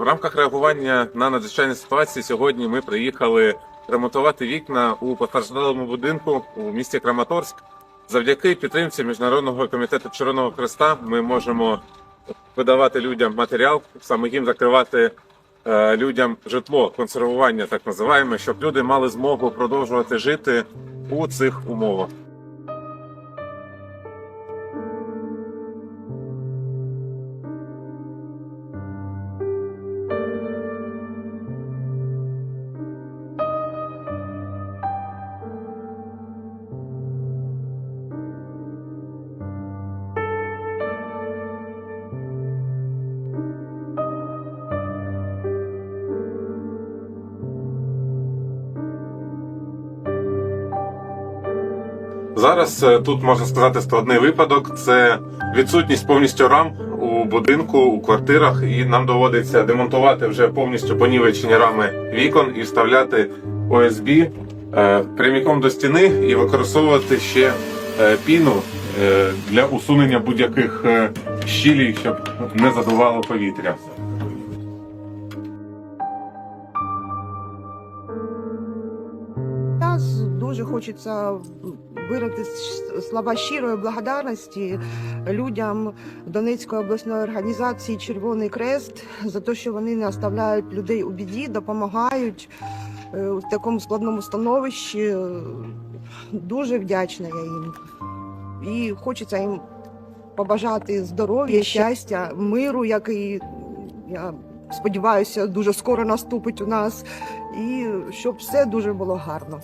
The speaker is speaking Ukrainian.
В рамках реагування на надзвичайні ситуації сьогодні ми приїхали ремонтувати вікна у постраждалому будинку у місті Краматорськ. Завдяки підтримці Міжнародного комітету Червоного Хреста ми можемо видавати людям матеріал, саме їм закривати е, людям житло, консервування, так називаємо, щоб люди мали змогу продовжувати жити у цих умовах. Зараз е, тут можна сказати складний випадок. Це відсутність повністю рам у будинку, у квартирах, і нам доводиться демонтувати вже повністю понівечені рами вікон і вставляти ОСБ е, пряміком до стіни і використовувати ще е, піну для усунення будь-яких щілей, щоб не задувало повітря. Дуже хочеться виразити слова щирої благодарності людям Донецької обласної організації Червоний Крест за те, що вони не оставляють людей у біді, допомагають е, в такому складному становищі. Дуже вдячна я їм. І хочеться їм побажати здоров'я, щастя, миру, який я сподіваюся дуже скоро наступить у нас, і щоб все дуже було гарно.